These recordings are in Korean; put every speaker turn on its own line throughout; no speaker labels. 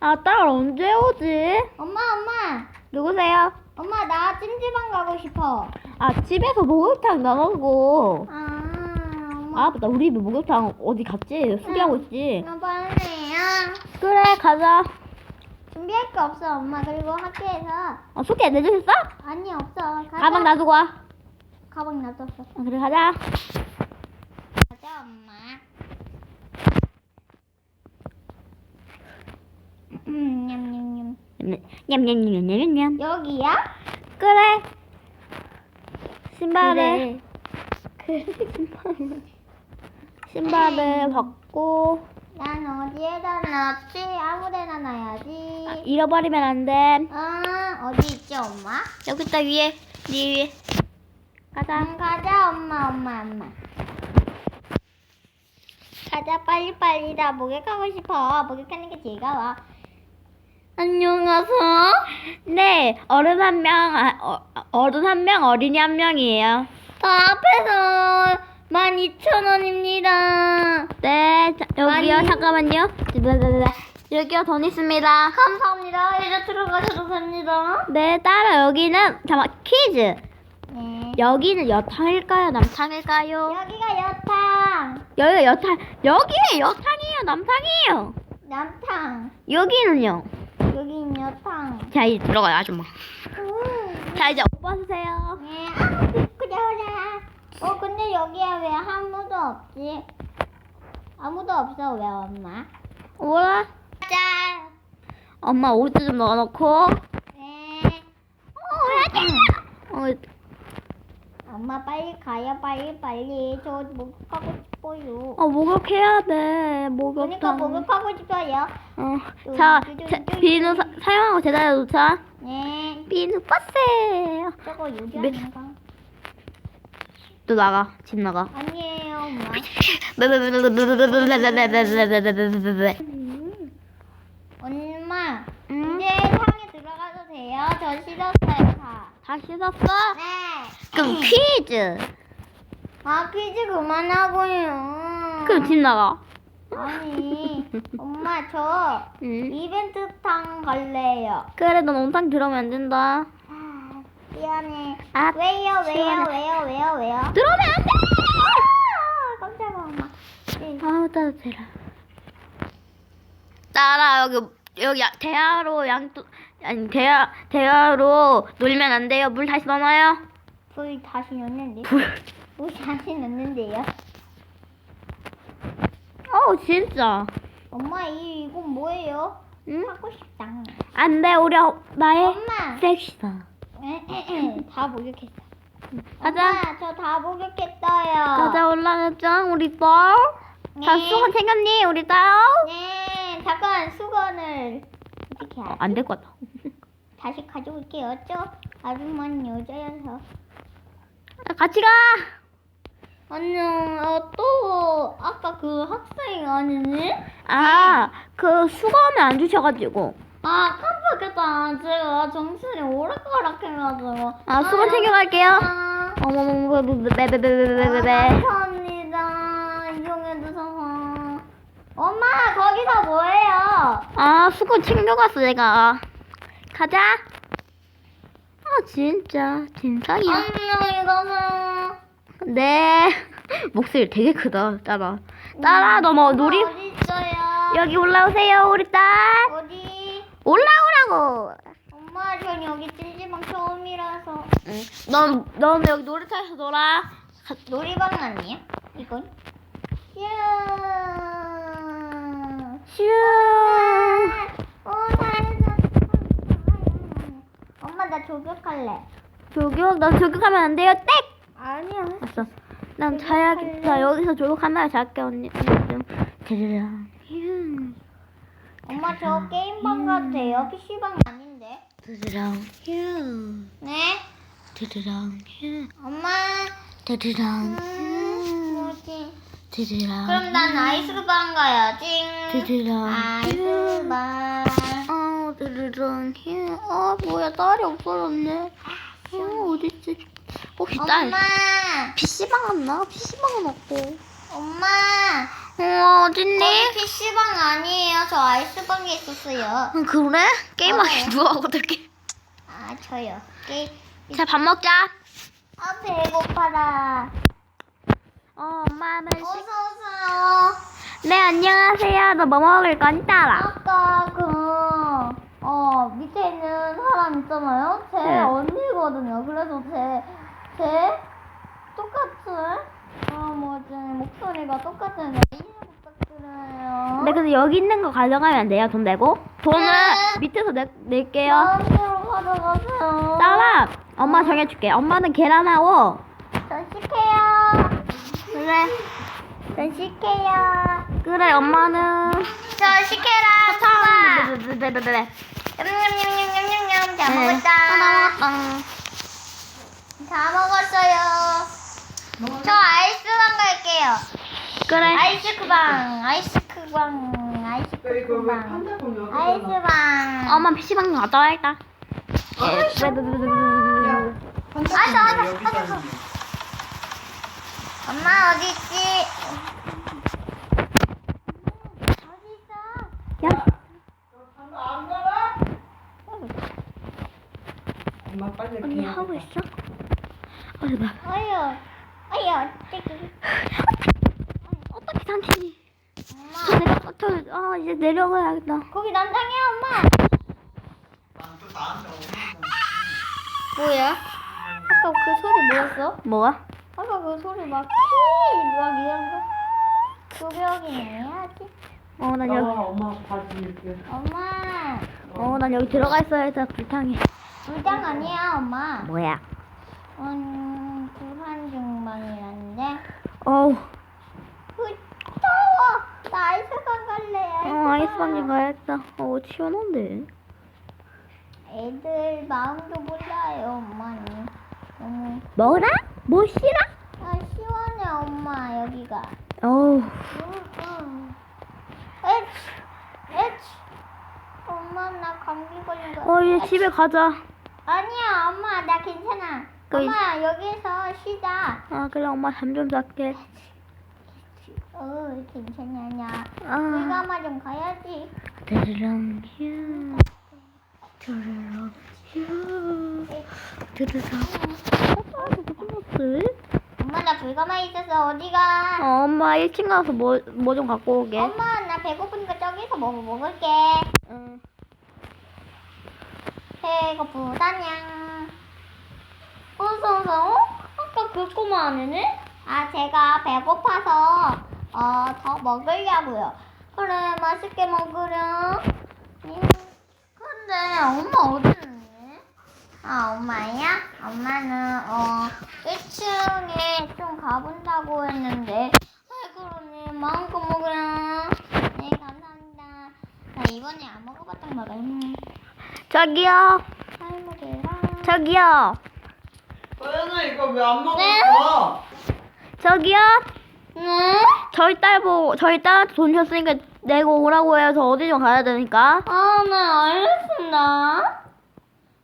아, 딸 언제 오지?
엄마, 엄마.
누구세요?
엄마, 나 찜질방 가고 싶어.
아, 집에서 목욕탕 나가고.
아, 엄마.
아, 맞다. 우리 목욕탕 어디 갔지? 수리하고 있지?
나 빨리야.
그래, 가자.
준비할 게 없어, 엄마. 그리고 학교에서.
어, 숙제 내주셨어?
아니, 없어. 가자.
가방 놔두고 와.
가방 놔뒀어.
어, 그래. 가자,
엄마. 음, 냠냠냠.
냠 냠냠냠냠냠.
여기야?
그래. 신발을,
그래.
신발을 벗고.
난 어디에다 놨지? 아무데나 놔야지.
아, 잃어버리면 안 돼.
아, 어디 있지, 엄마?
여기 있다, 위에. 네 위에. 가자.
응, 가자, 엄마, 엄마, 엄마. 가자, 빨리빨리. 나 목욕하고 싶어. 목욕하는 게 즐거워.
안녕하세요. 네, 어른 한 명, 아, 어, 어른 한 명, 어린이 한 명이에요.
저 앞에서 12,000원입니다.
네, 자, 여기요.
아니.
잠깐만요. 네네네. 여기요, 돈 있습니다.
감사합니다. 이제 들어가셔도 됩니다.
네, 따라 여기는, 잠깐, 퀴즈.
네.
여기는 여탕일까요? 남탕일까요?
여기가 여탕.
여기가 여탕, 여기는 여탕이에요? 남탕이에요?
남탕.
여기는요?
여긴 여탕.
자, 이제 들어가요, 아줌마.
음.
자, 이제 옷 벗으세요.
네, 아, 비끄려라. 어, 근데 여기에 왜 아무도 없지? 아무도 없어, 왜 엄마?
몰라?
짠.
엄마 옷좀 넣어놓고.
네.
어, 어,
엄마 빨리 가요, 빨리 빨리. 저 목욕하고 싶어요.
어, 목욕해야 돼. 목욕.
그러니까 목욕하고 싶어요.
어, 자, 자, 비누 사, 사용하고 제자리에 놓자.
네.
비누 빠세.
저거
몇-
유지하는 거.
또 나가. 집 나가.
아니에요, 엄마. 엄마,
응?
이제 상에 들어가도 돼요? 저 싫었어요, 다.
다 씻었어?
네.
그럼 퀴즈.
아, 퀴즈 그만하고요.
그럼 집 나가.
아니, 엄마, 저
응.
이벤트 탕 갈래요.
그래, 넌 온탕 들어오면 안 된다.
아, 미안해.
아,
왜요, 왜요,
시원해.
왜요, 왜요, 왜요?
들어오면 안 돼!
아, 깜짝아, 엄마. 네.
아우, 따뜻해라. 따라, 여기, 여기 야- 대야로 양도, 아니, 대야, 대야로 놀면 안 돼요. 물 다시 넣어놔요.
불 다시 넣는데?
불.
불 다시 넣는데요?
어우, 진짜.
엄마, 이, 이건 뭐예요?
응?
하고 싶다.
안 돼, 우리, 어- 나의
엄마!
섹시다.
다 목욕했어.
가자.
엄마, 저다 목욕했어요.
가자, 올라가자, 우리 딸. 다
네.
수건 챙겼니, 우리 딸?
네, 잠깐 수건을 어떻게 하지?
어, 안될 것 같아.
다시 가져올게요. 저 아줌마는 여자여서.
같이 가!
안녕. 어, 또 아까 그 학생 아니니?
아, 그 수건을 안 주셔가지고.
아, 깜빡했다. 제가 정신이 오락가락해가지고.
아, 수건 챙겨갈게요.
아,
어머머머, 베베베베베베베.
감사합니다. 이용해주셔서. 엄마, 거기서 뭐해요?
아, 수건 챙겨갔어, 내가. 가자. 아, 진짜. 진상이야.
안녕히 가세요.
네. 목소리 되게 크다, 따라. 따라, 너 뭐, 놀이,
어디 있어요?
여기 올라오세요, 우리 딸.
어디?
올라오라고.
엄마, 전 여기 찜질방 처음이라서.
응. 넌, 넌 여기 놀이터에서 놀아. 가-
놀이방 아니에요? 이건? 야.
슈.
엄마, 나 조격할래.
조교, 나 조교하면 안 돼요, 땡!
아니야.
알았어. 난 자야겠다. 여기서 조교하면 잘게, 언니. 좀. 휴.
엄마, 저 게임방 가도 돼요? PC방 아닌데.
드르릉. 휴.
네?
드르릉. 휴.
엄마.
드르릉.
음, 뭐지?
드르릉.
그럼 난 아이스방 가야지.
드르릉.
아이스방.
어, 드르릉. 휴. 아, 뭐야, 딸이 없어졌네. 어, 어딨지? 혹시 딸
엄마.
PC방 갔나? PC방은 없고.
엄마.
어, 어딨니?
거기 PC방 아니에요. 저 아이스방에 있었어요.
응, 그래? 게임하기
어.
누가 어떻게?
아, 저요. 게
자, 밥 먹자.
아, 배고파라.
어, 엄마 하면
어서 오세요.
네, 안녕하세요. 너 뭐 먹을 거니 따라.
아까 그, 있잖아요. 제
네.
언니거든요. 그래서 제, 제 똑같은, 어, 뭐지, 목소리가 똑같은 이해 부탁드려요.
네, 근데 여기 있는 거 가져가면 돼요. 돈 내고. 돈은
네.
밑에서 내, 낼게요.
마음대로 가져가세요.
따라. 엄마 정해줄게. 엄마는 계란하고.
전 시켜요.
그래.
전 시켜요.
그래, 엄마는.
전. 수박.
네네네네.
냠냠냠냠냠냠. 다
네.
먹었다.
하나
다 먹었어요. 저 아이스방 갈게요.
그래.
아이스크방, 아이스크방, 아이스크방, 아이스방.
엄마 PC방 갔다 와야겠다.
알았어, 알았어, 알았어. 엄마 어디 있지? 어디 있어?
야,
안 가라? 엄마 빨리
언니
이렇게
하고. 있어? 어디 봐.
어휴, 어휴, 어떡해.
어떻게 삼촌이?
엄마,
저 내가 저, 아 이제 내려가야겠다.
거기 난장이야, 엄마.
또 나한테 오는
뭐야? 아까 그 소리 뭐였어?
뭐가?
아까 그 소리 막, 키! 막 이런 거. 조벽이네, 해야지.
어, 난
거.
여기,
어, 엄마 바지 이렇게.
엄마,
어, 난 여기 들어가 있어야 해서 불탕해.
불장 아니야, 엄마.
뭐야?
음, 불안중방이라는데.
어우,
더워! 나 아이스방 갈래,
어, 아이스방 좀 가야겠다. 어, 시원한데.
애들 마음도 몰라요, 엄마는. 너무.
뭐라? 뭐 싫어?
아, 시원해, 엄마, 여기가.
어우,
에치! 에치! 엄마, 나 감기 걸린 거.
어, 이제
아,
집에 가자.
아니야, 엄마, 나 괜찮아.
그
엄마, 여기서 쉬자.
아, 그래, 엄마 잠 좀 잘게.
어, 괜찮냐.
아,
불가마 좀 가야지.
드르렁 휴. 드르렁 휴. 드르렁. 아, 누구 끝났어?
엄마, 나 불가마 있어서 어디가?
어, 엄마 1층 가서 뭐, 뭐 좀 갖고 오게.
엄마, 나 배고프니까 저기서 뭐 먹을게.
응.
배고프다냥. 어서 어서. 어? 아까 그 꼬마 아니네? 아, 제가 배고파서 어, 더 먹으려고요. 그래, 맛있게 먹으렴. 음, 근데 엄마 어디 있니? 아, 엄마야? 엄마는 어 1층에 좀 가본다고 했는데 아, 그러니 마음껏 먹으렴. 네, 감사합니다. 나 이번에 안 먹어봤던 음,
저기요. 저기요.
서연아 이거 왜안
네?
먹었어?
저기요.
네?
저희 딸 보고, 저희 딸한테 돈 줬으니까 내고 오라고 해요. 저 어디 좀 가야 되니까.
아, 네, 알겠습니다.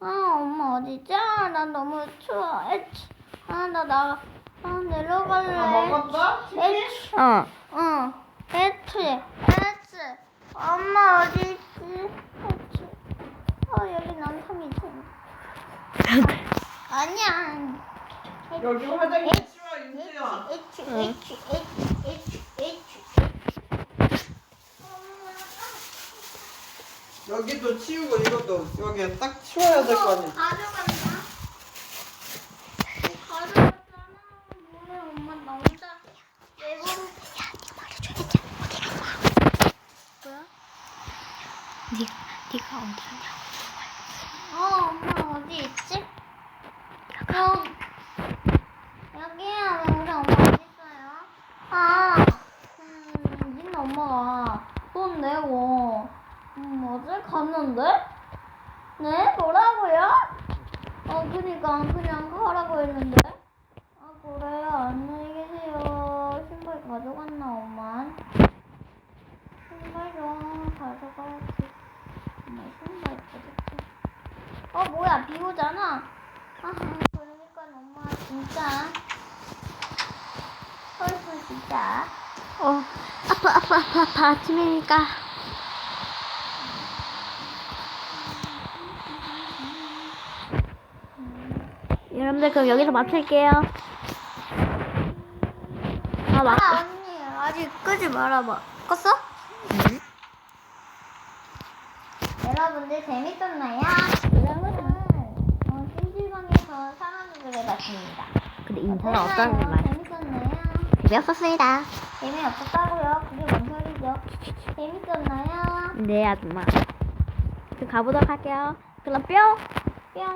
아, 엄마 어디지? 아, 나 너무 추워. 에치. 아, 나 나, 아, 내려갈래.
다 먹었어?
에치.
어.
응. 에치. 에치. 엄마 어디 있지? 어, 여기 남편이 있어. 아니야.
여기 화장실 치워 윤수야. 여기도 치우고 이것도 여기 딱 치워야 될 거 아니야.
가져간다. 가져갔잖아. 뭐야, 엄마 나 혼자 내버려. 뭐야?
네가, 네가 어디 있냐?
어, 엄마 어디 있지? 어, 여기야. 우리 엄마 어디 있어요? 아, 음, 니네 엄마가 돈 내고, 음, 어제 갔는데? 네? 뭐라고요? 어, 그니까 그냥 가라고 했는데. 아, 그래요. 안녕히 계세요. 신발 가져갔나, 엄마? 신발 좀 가져가야지. 엄마 신발 가져가. 어 뭐야 비 오잖아. 아 그러니까 엄마 진짜. 헐헐 진짜.
어 아파 아파 아파 아파 아침이니까. 여러분들 그럼 여기서 마칠게요. 아,
아 맞. 언니 아직 끄지 말아봐. 껐어? 여러분들 재밌었나요? 여러분은 어, 찜질방에서 상황극을 해봤습니다.
근데 인사는 어떤지 말.
재밌었나요?
재미없었습니다.
재미없었다고요? 그게 뭔 소리죠? 재밌었나요?
네, 아줌마. 그 가보도록 할게요. 그럼 뿅!